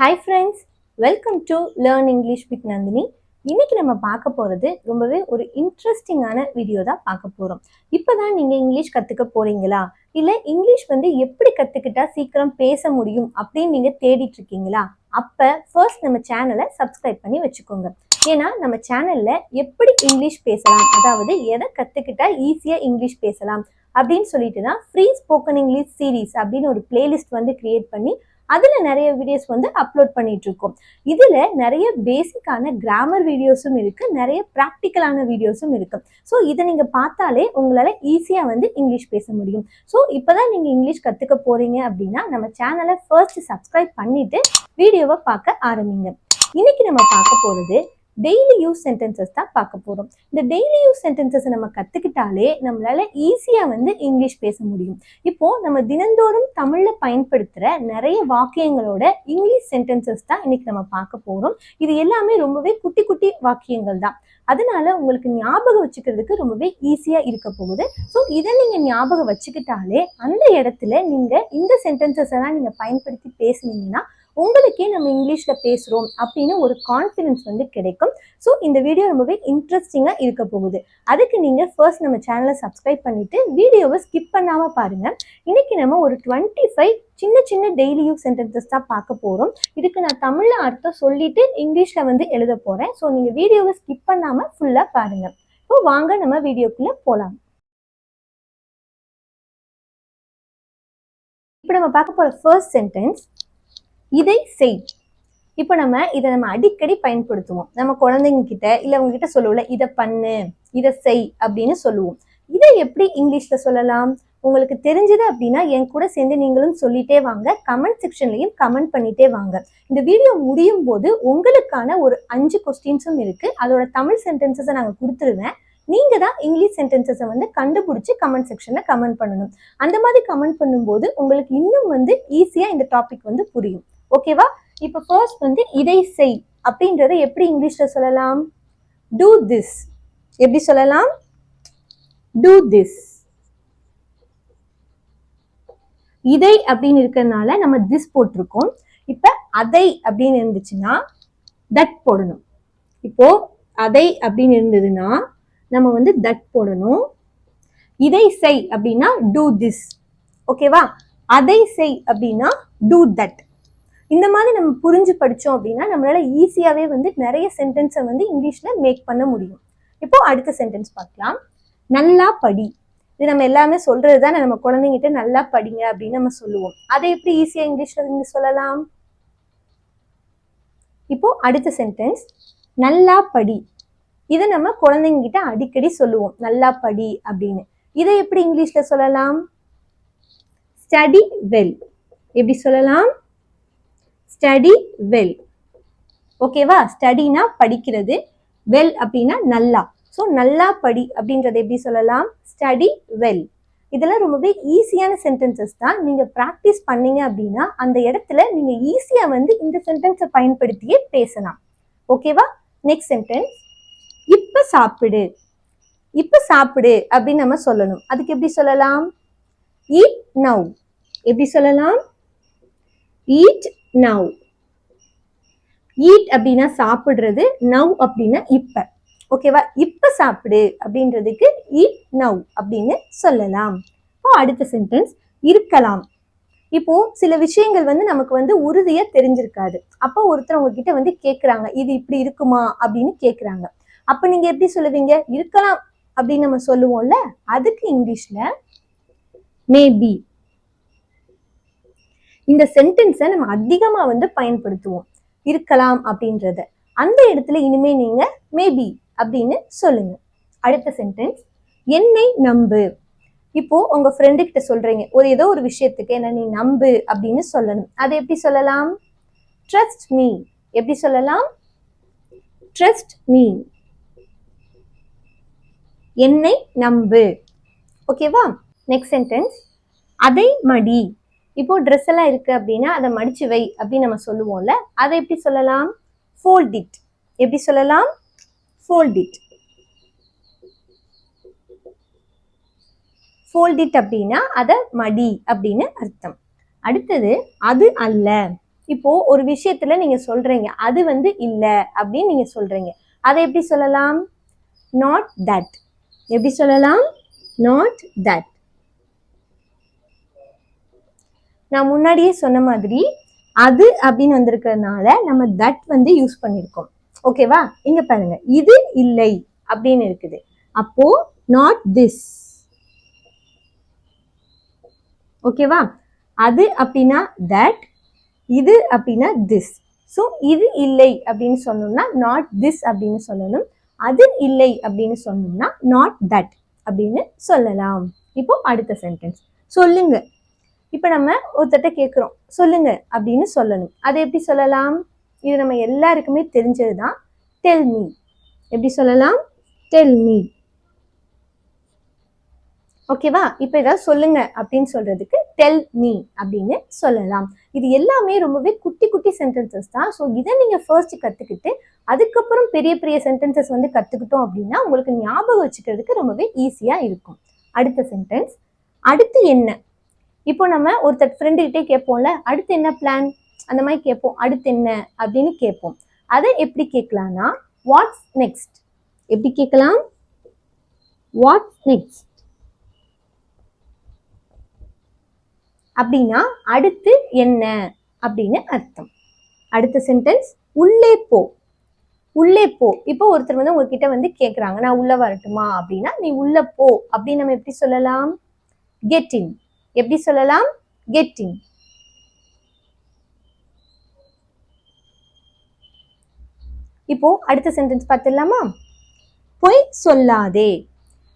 Hi friends welcome to learn English with Nandini இன்னைக்கு நம்ம பார்க்க போகிறது ரொம்பவே ஒரு இன்ட்ரெஸ்டிங்கான வீடியோ தான் பார்க்க போகிறோம் இப்போ தான் நீங்கள் இங்கிலீஷ் கற்றுக்க போகிறீங்களா இல்லை இங்கிலீஷ் வந்து எப்படி கற்றுக்கிட்டா சீக்கிரம் பேச முடியும் அப்படின்னு நீங்கள் தேடிட்டு இருக்கீங்களா? அப்போ ஃபர்ஸ்ட் நம்ம சேனலை சப்ஸ்கிரைப் பண்ணி வச்சுக்கோங்க. ஏன்னா நம்ம சேனலில் எப்படி இங்கிலீஷ் பேசலாம்? அதாவது எதை கற்றுக்கிட்டா ஈஸியாக இங்கிலீஷ் பேசலாம்? அப்படின்னு சொல்லிட்டு தான் ஃப்ரீ ஸ்போக்கன் இங்கிலீஷ் சீரீஸ் அப்படின்னு ஒரு பிளேலிஸ்ட் வந்து கிரியேட் பண்ணி அதில் நிறைய வீடியோஸ் வந்து அப்லோட் பண்ணிட்டு இருக்கோம். இதில் நிறைய பேசிக்கான கிராமர் வீடியோஸும் இருக்குது நிறைய ப்ராக்டிக்கலான வீடியோஸும் இருக்குது ஸோ இதை நீங்கள் பார்த்தாலே உங்களால் ஈஸியாக வந்து இங்கிலீஷ் பேச முடியும். ஸோ இப்போ தான் நீங்கள் இங்கிலீஷ் கற்றுக்க போகிறீங்க அப்படின்னா நம்ம சேனலை ஃபர்ஸ்ட் சப்ஸ்கிரைப் பண்ணிவிட்டு வீடியோவை பார்க்க ஆரம்பிங்க. இன்னைக்கு நம்ம பார்க்க போகிறது டெய்லி யூஸ் சென்டென்சஸ் தான் பார்க்க போகிறோம் இந்த டெய்லி யூஸ் சென்டென்சஸை நம்ம கற்றுக்கிட்டாலே நம்மளால ஈஸியாக வந்து இங்கிலீஷ் பேச முடியும். இப்போது நம்ம தினந்தோறும் தமிழில் பயன்படுத்துகிற நிறைய வாக்கியங்களோட இங்கிலீஷ் சென்டென்சஸ் தான் இன்னைக்கு நம்ம பார்க்க போகிறோம் இது எல்லாமே ரொம்பவே குட்டி குட்டி வாக்கியங்கள் தான். அதனால உங்களுக்கு ஞாபகம் வச்சுக்கிறதுக்கு ரொம்பவே ஈஸியாக இருக்க போகுது. ஸோ இதை நீங்கள் ஞாபகம் வச்சுக்கிட்டாலே அந்த இடத்துல நீங்கள் இந்த சென்டென்சஸ் எல்லாம் நீங்கள் பயன்படுத்தி பேசுனீங்கன்னா உங்களுக்கே நம்ம இங்கிலீஷில் பேசுகிறோம் அப்படின்னு ஒரு கான்ஃபிடென்ஸ் வந்து கிடைக்கும். ஸோ இந்த வீடியோ ரொம்பவே இன்ட்ரெஸ்டிங்காக இருக்க போகுது. அதுக்கு நீங்கள் ஃபர்ஸ்ட் நம்ம சேனலை சப்ஸ்கிரைப் பண்ணிவிட்டு வீடியோவை ஸ்கிப் பண்ணாமல் பாருங்கள் இன்னைக்கு நம்ம ஒரு டுவெண்ட்டி ஃபைவ் சின்ன சின்ன டெய்லி யூஸ் சென்டென்சஸ் தான் பார்க்க போகிறோம் இதுக்கு நான் தமிழில் அர்த்தம் சொல்லிட்டு இங்கிலீஷில் வந்து எழுத போகிறேன் ஸோ நீங்கள் வீடியோவை ஸ்கிப் பண்ணாமல் ஃபுல்லாக பாருங்கள் இப்போ வாங்க நம்ம வீடியோக்குள்ளே போகலாம் இப்போ நம்ம பார்க்க போகிற ஃபர்ஸ்ட் சென்டென்ஸ் இதை செய். இப்போ நம்ம இதை நம்ம அடிக்கடி பயன்படுத்துவோம். நம்ம குழந்தைங்க கிட்ட இல்லை அவங்க கிட்ட சொல்லுவோம்ல இதை பண்ணு இதை செய் அப்படின்னு சொல்லுவோம். இதை எப்படி இங்கிலீஷ்ல சொல்லலாம்? உங்களுக்கு தெரிஞ்சது அப்படின்னா என் கூட சேர்ந்து நீங்களும் சொல்லிட்டே வாங்க. கமெண்ட் செக்ஷன்லையும் கமெண்ட் பண்ணிட்டே வாங்க. இந்த வீடியோ முடியும் போது உங்களுக்கான ஒரு அஞ்சு கொஸ்டின்ஸும் இருக்கு. அதோட தமிழ் சென்டென்சஸை நாங்கள் கொடுத்துருவேன். நீங்க தான் இங்கிலீஷ் சென்டென்சஸை வந்து கண்டுபிடிச்சி கமெண்ட் செக்ஷன்ல கமெண்ட் பண்ணணும். அந்த மாதிரி கமெண்ட் பண்ணும்போது உங்களுக்கு இன்னும் வந்து ஈஸியா இந்த டாபிக் வந்து புரியும். ஓகேவா இப்போ ஃபர்ஸ்ட் வந்து இதை செய். அப்படின்றத எப்படி இங்கிலீஷ்ல சொல்லலாம்? டூ திஸ் எப்படி சொல்லலாம்? டூ திஸ் இதை அப்படின்னு இருக்கிறதுனால நம்ம திஸ் போட்டிருக்கோம். இப்போ அதை அப்படின்னு இருந்துச்சுன்னா தட் போடணும். இப்போ அதை அப்படின்னு இருந்ததுன்னா நம்ம வந்து தட் போடணும். இதை செய் அப்படின்னா டூ திஸ் ஓகேவா அதை செய் அப்படின்னா டூ தட் இந்த மாதிரி நம்ம புரிஞ்சு படித்தோம் அப்படின்னா நம்மளால ஈஸியாகவே வந்து நிறைய சென்டென்ஸை வந்து இங்கிலீஷில் மேக் பண்ண முடியும். இப்போ அடுத்த சென்டென்ஸ் பார்க்கலாம். நல்லா படி. இது நம்ம எல்லாமே சொல்றது தான் நம்ம குழந்தைங்கிட்ட நல்லா படிங்க அப்படின்னு நம்ம சொல்லுவோம். அதை எப்படி ஈஸியாக இங்கிலீஷில் நீங்க சொல்லலாம்? இப்போ அடுத்த சென்டென்ஸ் நல்லா படி. இதை நம்ம குழந்தைங்கிட்ட அடிக்கடி சொல்லுவோம். நல்லா படி அப்படின்னு. இதை எப்படி இங்கிலீஷில் சொல்லலாம்? ஸ்டடி வெல் எப்படி சொல்லலாம்? ஸ்டடி வெல் ஓகேவா ஸ்டடினா படிக்கிறது. வெல் அப்படின்னா நல்லா. ஸோ நல்லா படி அப்படின்றத எப்படி சொல்லலாம்? ஸ்டடி வெல் இதெல்லாம் ரொம்பவே ஈஸியான சென்டென்சஸ் தான் நீங்கள் ப்ராக்டிஸ் பண்ணீங்க அப்படின்னா அந்த இடத்துல நீங்கள் ஈஸியாக வந்து இந்த சென்டென்ஸை பயன்படுத்தியே பேசலாம். ஓகேவா நெக்ஸ்ட் சென்டென்ஸ் இப்போ சாப்பிடு. இப்போ சாப்பிடு அப்படின்னு நம்ம சொல்லணும். அதுக்கு எப்படி சொல்லலாம்? ஈட் நவ் எப்படி சொல்லலாம்? ஈட் நவ் ஈட் அப்படின்னா சாப்பிடுறது நவ் அப்படின்னா இப்ப. ஓகேவா இப்ப சாப்பிடு அப்படின்றதுக்கு ஈட் நவ் அப்படின்னு சொல்லலாம். இப்போ அடுத்த சென்டென்ஸ் இருக்கலாம். இப்போ சில விஷயங்கள் வந்து நமக்கு வந்து உறுதியா தெரிஞ்சிருக்காது. அப்போ ஒருத்தர் உங்ககிட்ட வந்து கேக்குறாங்க இது இப்படி இருக்குமா அப்படின்னு கேக்குறாங்க. அப்ப நீங்க எப்படி சொல்லுவீங்க? இருக்கலாம் அப்படின்னு நம்ம சொல்லுவோம்ல அதுக்கு இங்கிலீஷ்ல மேபி இந்த சென்டென்ஸை நம்ம அதிகமாக வந்து பயன்படுத்துவோம். இருக்கலாம் அப்படின்றத. அந்த இடத்துல இனிமே நீங்க மேபி அப்படின்னு சொல்லுங்க. அடுத்த சென்டென்ஸ் என்னை நம்பு. இப்போ உங்க ஃப்ரெண்டு கிட்ட சொல்றீங்க. ஒரு ஏதோ ஒரு விஷயத்துக்கு என்ன நீ நம்பு அப்படின்னு சொல்லணும். அதை எப்படி சொல்லலாம்? ட்ரஸ்ட் மீ எப்படி சொல்லலாம்? ட்ரஸ்ட் மீ என்னை நம்பு. ஓகேவா நெக்ஸ்ட் சென்டென்ஸ் அதை மடி. இப்போ ட்ரெஸ் எல்லாம் இருக்கு அப்படின்னா அதை மடிச்சு வை அப்படின்னு நம்ம சொல்லுவோம்ல அதை எப்படி சொல்லலாம்? ஃபோல்ட் இட் எப்படி சொல்லலாம்? ஃபோல்ட் இட் ஃபோல்ட் இட் அப்படின்னா அதை மடி அப்படின்னு அர்த்தம். அடுத்தது அது அல்ல. இப்போ ஒரு விஷயத்துல நீங்க சொல்றீங்க அது வந்து இல்ல அப்படின்னு நீங்க சொல்றீங்க. அதை எப்படி சொல்லலாம்? நாட் தட் எப்படி சொல்லலாம்? நாட் தட் நான் முன்னாடியே சொன்ன மாதிரி அது அப்படின்னு வந்திருக்கிறதுனால நம்ம தட் வந்து யூஸ் பண்ணியிருக்கோம். ஓகேவா இங்க பாருங்க. இது இல்லை அப்படின்னு இருக்குது. அப்போ நாட் திஸ் ஓகேவா அது அப்படின்னா தட் இது அப்படின்னா திஸ் ஸோ இது இல்லை அப்படின்னு சொன்னோம்னா நாட் திஸ் அப்படின்னு சொல்லணும். அது இல்லை அப்படின்னு சொன்னோம்னா நாட் தட் அப்படின்னு சொல்லலாம். இப்போ அடுத்த சென்டென்ஸ் சொல்லுங்க. இப்போ நம்ம ஒருத்தட்ட கேட்குறோம் சொல்லுங்க அப்படின்னு சொல்லணும். அதை எப்படி சொல்லலாம்? இது நம்ம எல்லாருக்குமே தெரிஞ்சது தான் டெல் மீ எப்படி சொல்லலாம்? டெல் மீ ஓகேவா இப்போ ஏதாவது சொல்லுங்க அப்படின்னு சொல்றதுக்கு டெல் மீ அப்படின்னு சொல்லலாம். இது எல்லாமே ரொம்பவே குட்டி குட்டி சென்டென்சஸ் தான். ஸோ இதை நீங்க ஃபர்ஸ்ட் கத்துக்கிட்டு அதுக்கப்புறம் பெரிய பெரிய சென்டென்சஸ் வந்து கத்துக்கிட்டோம் அப்படின்னா உங்களுக்கு ஞாபகம் வச்சுக்கிறதுக்கு ரொம்பவே ஈஸியா இருக்கும். அடுத்த சென்டென்ஸ் அடுத்து என்ன? இப்போ நம்ம ஒருத்தர் ஃப்ரெண்டுகிட்டே கேட்போம்ல அடுத்து என்ன பிளான் அந்த மாதிரி கேட்போம். அடுத்து என்ன? அப்படின்னு கேட்போம். அதை எப்படி கேட்கலாம்னா வாட்ஸ் நெக்ஸ்ட் எப்படி கேட்கலாம்? வாட்ஸ் நெக்ஸ்ட் அப்படின்னா அடுத்து என்ன? அப்படின்னு அர்த்தம். அடுத்த சென்டென்ஸ் உள்ளே போ. உள்ளே போ. இப்போ ஒருத்தர் வந்து உங்ககிட்ட வந்து கேட்குறாங்க நான் உள்ள வரட்டுமா? அப்படின்னா நீ உள்ள போ. அப்படின்னு நம்ம எப்படி சொல்லலாம்? கெட் இன் எப்படி சொல்லலாம்? கெட்டிங் இப்போ அடுத்த சென்டென்ஸ் பார்த்துடலாமா? பொய் சொல்லாதே.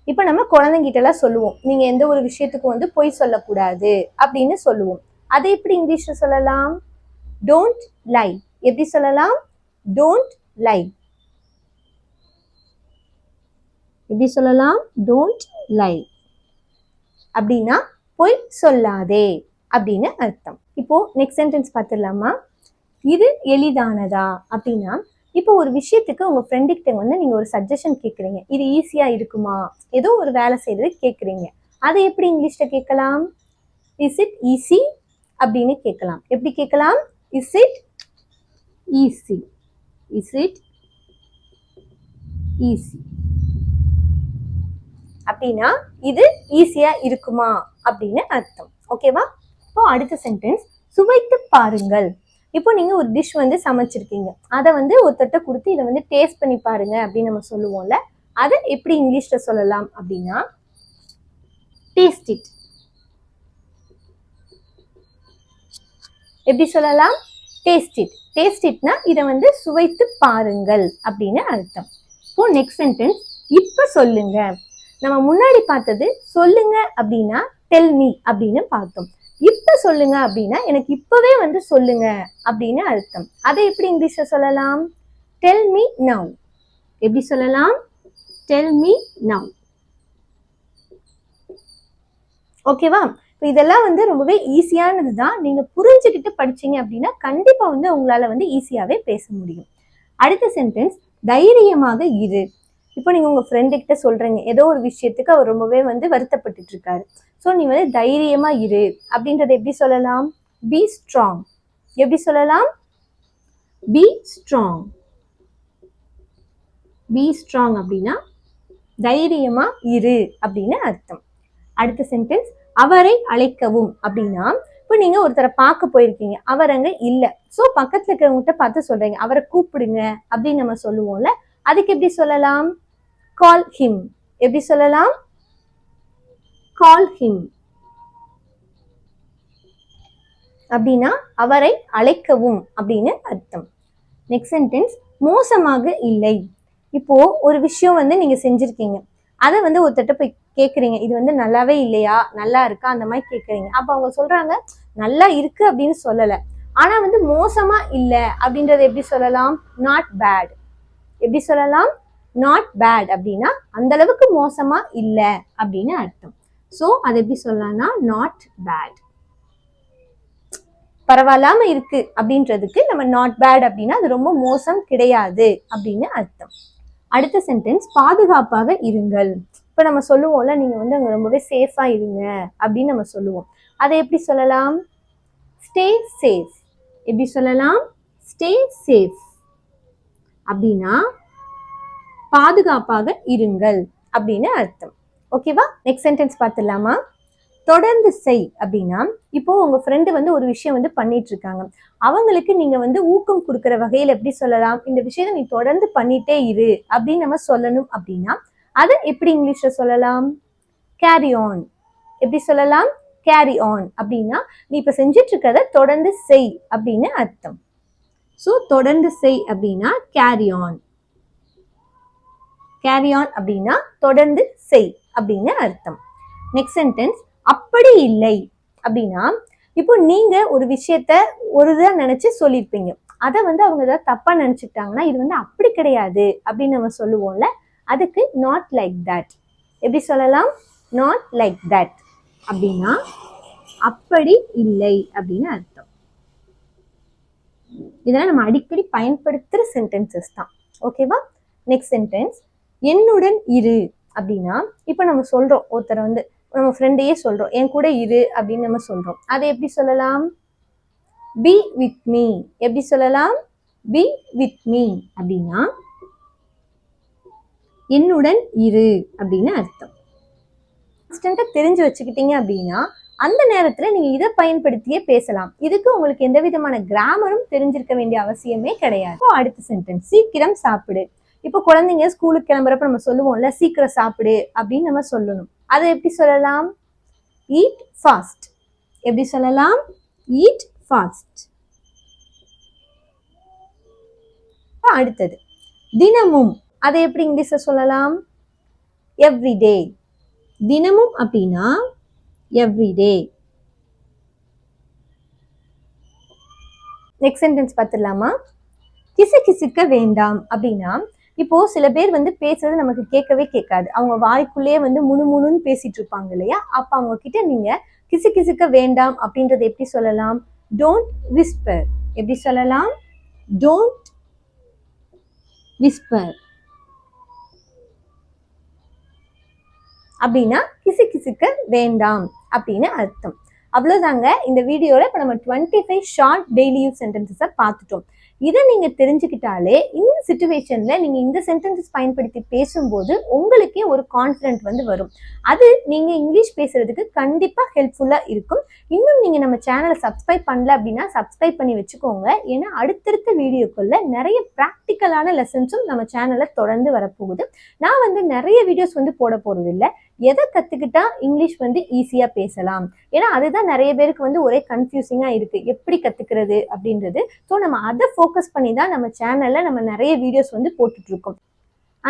இப்போ நம்ம குழந்தைங்கிட்ட எல்லாம் சொல்லுவோம். நீங்க எந்த ஒரு விஷயத்துக்கும் வந்து பொய் சொல்லக்கூடாது அப்படின்னு சொல்லுவோம். அதை எப்படி இங்கிலீஷ்ல சொல்லலாம்? டோன்ட் லை எப்படி சொல்லலாம்? டோன்ட் லை எப்படி சொல்லலாம்? டோன்ட் லை அப்படின்னா பொய் சொல்லாதே அப்படின்னு அர்த்தம். இப்போ நெக்ஸ்ட் சென்டென்ஸ் பார்த்துடலாமா? இது எளிதானதா? அப்படின்னா இப்போ ஒரு விஷயத்துக்கு உங்க ஃப்ரெண்டுக்கிட்ட வந்து நீங்க ஒரு சஜஷன் கேட்குறீங்க இது ஈஸியா இருக்குமா? ஏதோ ஒரு வேலை செய்யறது கேட்குறீங்க அதை எப்படி இங்கிலீஷ்ல கேட்கலாம்? இஸ் இட் ஈஸி அப்படின்னு கேட்கலாம். எப்படி கேட்கலாம்? Is it easy is it easy அப்படின்னா இது ஈஸியா இருக்குமா அப்படின்னு அர்த்தம். ஓகேவா இப்போ அடுத்த சென்டென்ஸ் சுவைத்து பாருங்கள். இப்போ நீங்க ஒரு டிஷ் வந்து சமைச்சிருக்கீங்க. அதை வந்து ஒருத்தட்ட கொடுத்து இதை வந்து டேஸ்ட் பண்ணி பாருங்க அப்படின்னு நம்ம சொல்லுவோம்ல. அதை எப்படி இங்கிலீஷ்ல சொல்லலாம் அப்படின்னா டேஸ்ட் இட் எப்படி சொல்லலாம்? டேஸ்ட் இட் டேஸ்ட் இட்னா இதை வந்து சுவைத்து பாருங்கள் அப்படின்னு அர்த்தம். இப்போ நெக்ஸ்ட் சென்டென்ஸ் இப்ப சொல்லுங்க. நம்ம முன்னாடி பார்த்தது சொல்லுங்க அப்படின்னா டெல் மீ அப்படின்னு பார்த்தோம். இப்ப சொல்லுங்க அப்படின்னா எனக்கு இப்பவே வந்து சொல்லுங்க அப்படின்னு அர்த்தம். அதை எப்படி இங்கிலீஷ்ல சொல்லலாம்? டெல் மீ நவ் எப்படி சொல்லலாம்? டெல் மீ நவ் ஓகேவா இப்போ இதெல்லாம் வந்து ரொம்பவே ஈஸியானது தான். நீங்க புரிஞ்சுக்கிட்டு படிச்சீங்க அப்படின்னா கண்டிப்பா வந்து உங்களால வந்து ஈஸியாவே பேச முடியும். அடுத்த சென்டென்ஸ் தைரியமாக இரு. இப்போ நீங்க உங்க ஃப்ரெண்டு கிட்ட சொல்றீங்க. ஏதோ ஒரு விஷயத்துக்கு அவர் ரொம்பவே வந்து வருத்தப்பட்டுட்டு இருக்காரு ஸோ நீ வந்து தைரியமா இரு. அப்படின்றத எப்படி சொல்லலாம்? பி ஸ்ட்ராங் எப்படி சொல்லலாம்? பி ஸ்ட்ராங் பி ஸ்ட்ராங் அப்படின்னா தைரியமா இரு அப்படின்னு அர்த்தம். அடுத்த சென்டென்ஸ் அவரை அழைக்கவும் அப்படின்னா இப்போ நீங்க ஒருத்தரை பார்க்க போயிருக்கீங்க. அவர் அங்க இல்லை. ஸோ பக்கத்துல இருக்கிறவங்ககிட்ட பார்த்து சொல்றீங்க. அவரை கூப்பிடுங்க அப்படின்னு நம்ம சொல்லுவோம்ல. அதுக்கு எப்படி சொல்லலாம்? கால் ஹிம் எப்படி சொல்லலாம்? கால் ஹிம் அப்படின்னா அவரை அழைக்கவும் அப்படின்னு அர்த்தம். நெக்ஸ்ட் சென்டென்ஸ் மோசமாக இல்லை. இப்போ ஒரு விஷயம் வந்து நீங்க செஞ்சிருக்கீங்க. அதை வந்து ஒருத்தட்ட போய் கேட்குறீங்க இது வந்து நல்லாவே இல்லையா? நல்லா இருக்கா? அந்த மாதிரி கேட்குறீங்க அப்போ அவங்க சொல்றாங்க நல்லா இருக்கு அப்படின்னு சொல்லலை. ஆனா வந்து மோசமா இல்லை அப்படின்றத எப்படி சொல்லலாம்? நாட் பேட் எப்படி சொல்லலாம்? நாட் பேட் அப்படின்னா அந்த அளவுக்கு மோசமா இல்லை அப்படின்னு அர்த்தம். ஸோ அது எப்படி சொல்லலாம்னா நாட் பேட் பரவாயில்லாம இருக்கு அப்படின்றதுக்கு நம்ம நாட் பேட் அப்படின்னா அது ரொம்ப மோசம் கிடையாது அப்படின்னு அர்த்தம். அடுத்த சென்டென்ஸ் பாதுகாப்பாக இருங்கள். இப்போ நம்ம சொல்லுவோம்ல நீங்க வந்து அங்கே ரொம்பவே சேஃபா இருங்க அப்படின்னு நம்ம சொல்லுவோம். அதை எப்படி சொல்லலாம்? ஸ்டே சேஃப் எப்படி சொல்லலாம்? ஸ்டே சேஃப் அப்படின்னா பாதுகாப்பாக இருங்கள் அப்படின்னு அர்த்தம். ஓகேவா நெக்ஸ்ட் சென்டென்ஸ் பார்த்துடலாமா? தொடர்ந்து செய் அப்படின்னா இப்போ உங்க ஃப்ரெண்டு வந்து ஒரு விஷயம் வந்து பண்ணிட்டு இருக்காங்க. அவங்களுக்கு நீங்க வந்து ஊக்கம் கொடுக்குற வகையில் எப்படி சொல்லலாம்? இந்த விஷயத்த நீ தொடர்ந்து பண்ணிட்டே இரு அப்படின்னு நம்ம சொல்லணும் அப்படின்னா அதை எப்படி இங்கிலீஷ்ல சொல்லலாம்? கேரி ஆன் எப்படி சொல்லலாம்? கேரி ஆன் அப்படின்னா நீ இப்ப செஞ்சிட்டு இருக்கிறத தொடர்ந்து செய் அப்படின்னு அர்த்தம். ஸோ தொடர்ந்து செய் அப்படின்னா கேரி ஆன் கேரி ஆன் அப்படின்னா தொடர்ந்து செய் அப்படின்னு அர்த்தம். நெக்ஸ்ட் சென்டென்ஸ் அப்படி இல்லை. அப்படின்னா இப்போ நீங்க ஒரு விஷயத்த ஒரு இதாக நினைச்சு சொல்லியிருப்பீங்க. அதை வந்து அவங்க ஏதாவது தப்பா நினைச்சுக்கிட்டாங்கன்னா இது வந்து அப்படி கிடையாது அப்படின்னு நம்ம சொல்லுவோம்ல அதுக்கு நாட் லைக் தட் எப்படி சொல்லலாம்? நாட் லைக் தட் அப்படின்னா அப்படி இல்லை அப்படின்னு அர்த்தம். இதெல்லாம் நம்ம அடிக்கடி பயன்படுத்துகிற சென்டென்சஸ் தான். ஓகேவா நெக்ஸ்ட் சென்டென்ஸ் என்னுடன் இரு. அப்படின்னா இப்போ நம்ம சொல்றோம் ஒருத்தரை வந்து நம்ம ஃப்ரெண்டையே சொல்றோம் என் கூட இரு அப்படின்னு நம்ம சொல்றோம். அதை எப்படி சொல்லலாம்? பி வித் மீ எப்படி சொல்லலாம்? பி வித் மீ அப்படின்னா என்னுடன் இரு அப்படின்னு அர்த்தம். இன்ஸ்டண்ட்டாக தெரிஞ்சு வச்சுக்கிட்டீங்க அப்படின்னா அந்த நேரத்தில் நீங்கள் இதை பயன்படுத்தியே பேசலாம். இதுக்கு உங்களுக்கு எந்த விதமான கிராமரும் தெரிஞ்சிருக்க வேண்டிய அவசியமே கிடையாது. அடுத்த சென்டென்ஸ் சீக்கிரம் சாப்பிடு. இப்போ குழந்தைங்க ஸ்கூலுக்கு கிளம்புறப்ப நம்ம சொல்லுவோம்ல சீக்கிரம் சாப்பிடு அப்படின்னு நம்ம சொல்லணும். அதை எப்படி சொல்லலாம்? ஈட் ஃபாஸ்ட் எப்படி சொல்லலாம்? ஈட் ஃபாஸ்ட் அடுத்தது தினமும். அதை எப்படி இங்கிலீஷ்ல சொல்லலாம்? எவ்ரிடே தினமும் அப்படின்னா எவ்ரிடே நெக்ஸ்ட் சென்டென்ஸ் பார்த்துடலாமா? கிசு கிசுக்க வேண்டாம் அப்படின்னா இப்போ சில பேர் வந்து பேசுறது நமக்கு கேட்கவே கேட்காது. அவங்க வாய்க்குள்ளேயே வந்து முணுமுணுன்னு பேசிட்டு இருப்பாங்க இல்லையா? அப்ப அவங்க கிட்ட நீங்க கிசு கிசுக்க வேண்டாம் அப்படின்றத எப்படி சொல்லலாம்? டோன்ட் விஸ்பர் எப்படி சொல்லலாம்? டோன்ட் விஸ்பர் அப்படின்னா கிசு கிசுக்க வேண்டாம் அப்படின்னு அர்த்தம். அவ்வளோதாங்க இந்த வீடியோவில் இப்போ நம்ம twenty five short daily use சென்டென்சஸை பார்த்துட்டோம். இதை நீங்கள் தெரிஞ்சுக்கிட்டாலே இந்த சுச்சுவேஷனில் நீங்கள் இந்த சென்டென்சஸ் பயன்படுத்தி பேசும்போது உங்களுக்கே ஒரு கான்ஃபிடென்ட் வந்து வரும். அது நீங்கள் இங்கிலீஷ் பேசுறதுக்கு கண்டிப்பாக ஹெல்ப்ஃபுல்லாக இருக்கும். இன்னும் நீங்கள் நம்ம சேனலை சப்ஸ்கிரைப் பண்ணல அப்படின்னா சப்ஸ்கிரைப் பண்ணி வச்சுக்கோங்க. ஏன்னா அடுத்தடுத்த வீடியோக்குள்ள நிறைய ப்ராக்டிக்கலான லெசன்ஸும் நம்ம சேனலில் தொடர்ந்து வரப்போகுது. நான் வந்து நிறைய வீடியோஸ் வந்து போட போகிறது இல்லை எதை கற்றுக்கிட்டா இங்கிலீஷ் வந்து ஈஸியாக பேசலாம்? ஏன்னா அதுதான் நிறைய பேருக்கு வந்து ஒரே கன்ஃபியூசிங்காக இருக்குது எப்படி கற்றுக்கிறது அப்படின்றது. ஸோ நம்ம அதை ஃபோக்கஸ் பண்ணி தான் நம்ம சேனலில் நம்ம நிறைய வீடியோஸ் வந்து போட்டுட்ருக்கோம்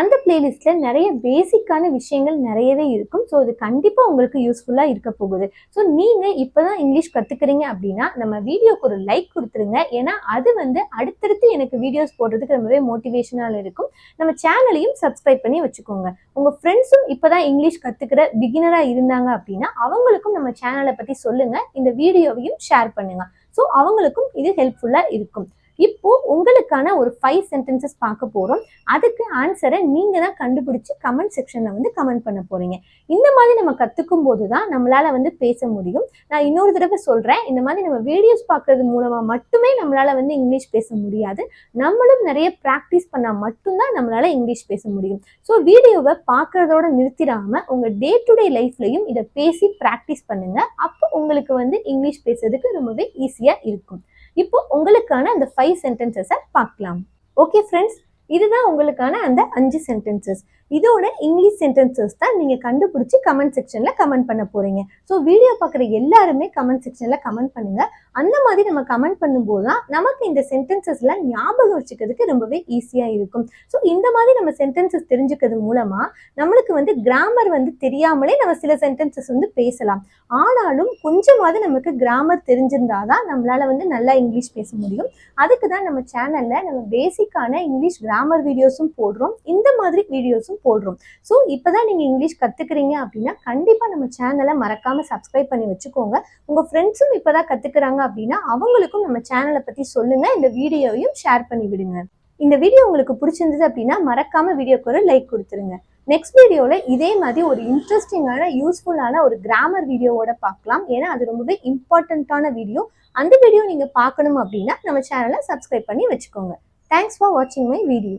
அந்த பிளேலிஸ்ட்டில் நிறைய பேசிக்கான விஷயங்கள் நிறையவே இருக்கும். ஸோ இது கண்டிப்பாக உங்களுக்கு யூஸ்ஃபுல்லாக இருக்க போகுது. ஸோ நீங்கள் இப்போ தான் இங்கிலீஷ் கற்றுக்குறீங்க அப்படின்னா நம்ம வீடியோக்கு ஒரு லைக் கொடுத்துருங்க. ஏன்னா அது வந்து அடுத்தடுத்து எனக்கு வீடியோஸ் போடுறதுக்கு ரொம்பவே மோட்டிவேஷனாக இருக்கும். நம்ம சேனலையும் சப்ஸ்கிரைப் பண்ணி வச்சுக்கோங்க. உங்கள் ஃப்ரெண்ட்ஸும் இப்போ தான் இங்கிலீஷ் கற்றுக்கிற பிகினராக இருந்தாங்க அப்படின்னா அவங்களுக்கும் நம்ம சேனலை பற்றி சொல்லுங்கள் இந்த வீடியோவையும் ஷேர் பண்ணுங்கள் ஸோ அவங்களுக்கும் இது ஹெல்ப்ஃபுல்லாக இருக்கும். இப்போ உங்களுக்கான ஒரு ஃபைவ் சென்டென்சஸ் பார்க்க போறோம். அதுக்கு ஆன்சரை நீங்க தான் கண்டுபிடிச்சு கமெண்ட் செக்ஷன்ல வந்து கமெண்ட் பண்ண போறீங்க. இந்த மாதிரி நம்ம கத்துக்கும் போது தான் நம்மளால வந்து பேச முடியும். நான் இன்னொரு தடவை சொல்றேன். இந்த மாதிரி நம்ம வீடியோஸ் பார்க்கறது மூலமா மட்டுமே நம்மளால வந்து இங்கிலீஷ் பேச முடியாது. நம்மளும் நிறைய ப்ராக்டிஸ் பண்ணா மட்டும்தான் நம்மளால இங்கிலீஷ் பேச முடியும். ஸோ வீடியோவை பார்க்கறதோட நிறுத்திடாம உங்க டே டு டே லைஃப்லையும் இதை பேசி ப்ராக்டிஸ் பண்ணுங்க. அப்போ உங்களுக்கு வந்து இங்கிலீஷ் பேசுறதுக்கு ரொம்பவே ஈஸியா இருக்கும். இப்போ உங்களுக்கான அந்த ஃபைவ் சென்டென்சஸை பார்க்கலாம். ஓகே ஃப்ரெண்ட்ஸ் இதுதான் உங்களுக்கான அந்த அஞ்சு சென்டென்சஸ் இதோட இங்கிலீஷ் சென்டென்சஸ் தான் நீங்கள் கண்டுபிடிச்சி கமெண்ட் செக்ஷனில் கமெண்ட் பண்ண போகிறீங்க ஸோ வீடியோ பார்க்குற எல்லாருமே கமெண்ட் செக்ஷனில் கமெண்ட் பண்ணுங்கள் அந்த மாதிரி நம்ம கமெண்ட் பண்ணும்போது தான் நமக்கு இந்த சென்டென்சஸ்லாம் ஞாபகம் வச்சுக்கிறதுக்கு ரொம்பவே ஈஸியாக இருக்கும். ஸோ இந்த மாதிரி நம்ம சென்டென்சஸ் தெரிஞ்சுக்கிறது மூலமாக நம்மளுக்கு வந்து கிராமர் வந்து தெரியாமலே நம்ம சில சென்டென்சஸ் வந்து பேசலாம். ஆனாலும் கொஞ்சமாவது நமக்கு கிராமர் தெரிஞ்சிருந்தாதான் நம்மளால் வந்து நல்லா இங்கிலீஷ் பேச முடியும். அதுக்கு தான் நம்ம சேனலில் நம்ம பேசிக்கான இங்கிலீஷ் கிராமர் வீடியோஸும் போடுறோம். இந்த மாதிரி வீடியோஸும் போடுறோம். ஸோ இப்போதான் நீங்க இங்கிலீஷ் கத்துக்கிறீங்க அப்படின்னா கண்டிப்பா நம்ம சேனலை மறக்காம சப்ஸ்கிரைப் பண்ணி வச்சுக்கோங்க. உங்க ஃப்ரெண்ட்ஸும் இப்போதான் கத்துக்கிறாங்க அப்படின்னா அவங்களுக்கும் நம்ம சேனலை பத்தி சொல்லுங்க. இந்த வீடியோவையும் ஷேர் பண்ணி விடுங்க. இந்த வீடியோ உங்களுக்கு பிடிச்சிருந்தது அப்படின்னா மறக்காம வீடியோக்கு ஒரு லைக் கொடுத்துருங்க. நெக்ஸ்ட் வீடியோவில் இதே மாதிரி ஒரு இன்ட்ரெஸ்டிங்கான யூஸ்ஃபுல்லான ஒரு கிராமர் வீடியோவோட பார்க்கலாம். ஏன்னா அது ரொம்பவே இம்பார்ட்டண்ட்டான வீடியோ. அந்த வீடியோ நீங்கள் பார்க்கணும் அப்படின்னா நம்ம சேனலை சப்ஸ்கிரைப் பண்ணி வச்சுக்கோங்க. தேங்க்ஸ் ஃபார் வாட்சிங் மை வீடியோ